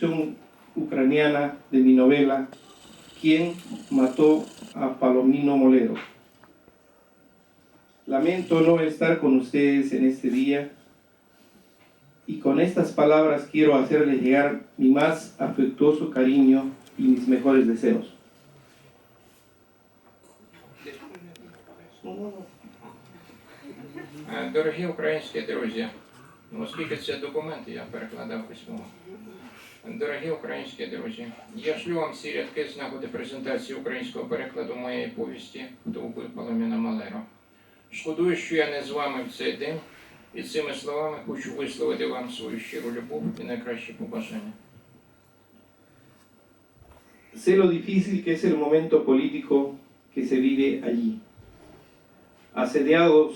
traducción ucraniana de mi novela ¿Quién mató a Palomino Molero? Lamento no estar con ustedes en este día y con estas palabras quiero hacerles llegar mi más afectuoso cariño y mis mejores deseos. Е, Дорогі українські друзі, ну, оскільки це документи, я перекладав письмо. Дорогі українські друзі, я шлю вам ці рядки з нагоди презентації українського перекладу моєї повісті «Хто вбив Паламіна Малеро». Шкодую, що я не з вами в цей день, і цими словами хочу висловити вам свою щиру любов і найкращі побажання. Sé lo difícil que es el momento político que se vive allí. Asediados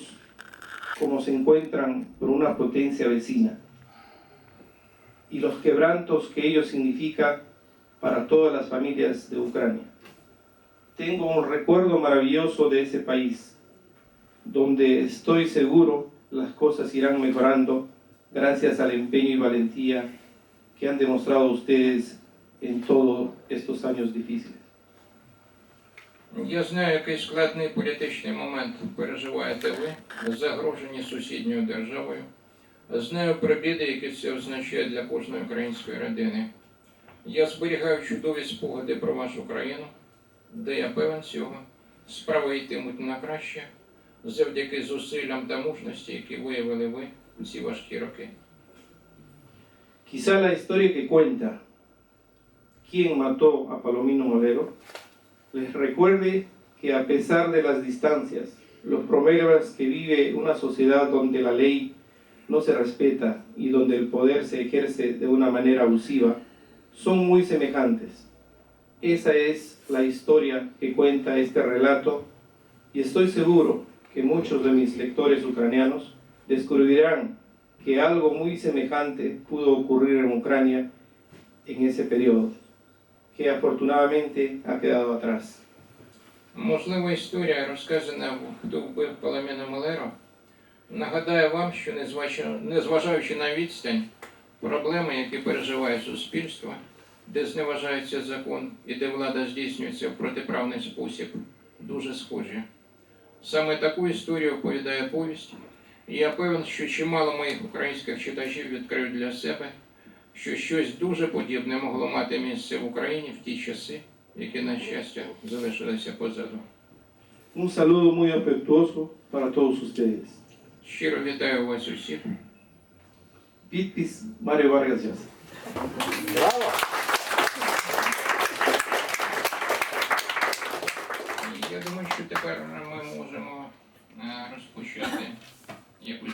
como se encuentran por una potencia vecina. Y los quebrantos que ello significa para todas las familias de Ucrania. Tengo un recuerdo maravilloso de ese país, donde estoy seguro las cosas irán mejorando gracias al empeño y valentía que han demostrado ustedes en todos estos años difíciles. Я знаю, який складний політичний момент переживаєте ви, загрожені сусідньою державою. Знаю про біди, які це означає для кожної української родини. Я зберігаю чудові спогади про вашу країну, де я певен цього. Справи йтимуть на краще завдяки зусиллям та мужності, які виявили ви у ці важкі роки. Quizá la historia que cuenta quién mató a Palomino Molero les recuerde que a pesar de las distancias, los problemas que vive una sociedad donde la ley no se respeta y donde el poder se ejerce de una manera abusiva, son muy semejantes. Esa es la historia que cuenta este relato y estoy seguro que muchos de mis lectores ucranianos descubrirán que algo muy semejante pudo ocurrir en Ucrania en ese periodo, que afortunadamente ha quedado atrás. Можливо, історія, розказана в «Хто вбив Паламіна Малеро», нагадає вам, що незважаючи на відстань, проблеми, які переживає суспільство, де зневажається закон і де влада здійснюється в протиправний спосіб, дуже схожі. Саме таку історію оповідає повість, і я певен, що чимало моїх українських читачів відкриють для себе, що щось дуже подібне могло мати місце в Україні в ті часи, які, на щастя, залишилися позаду. Un saludo muy afectuoso para todos ustedes. Щиро вітаю вас усіх. Підпис Vargas Llosa. Браво! Я думаю, що тепер ми можемо е, розпочати якусь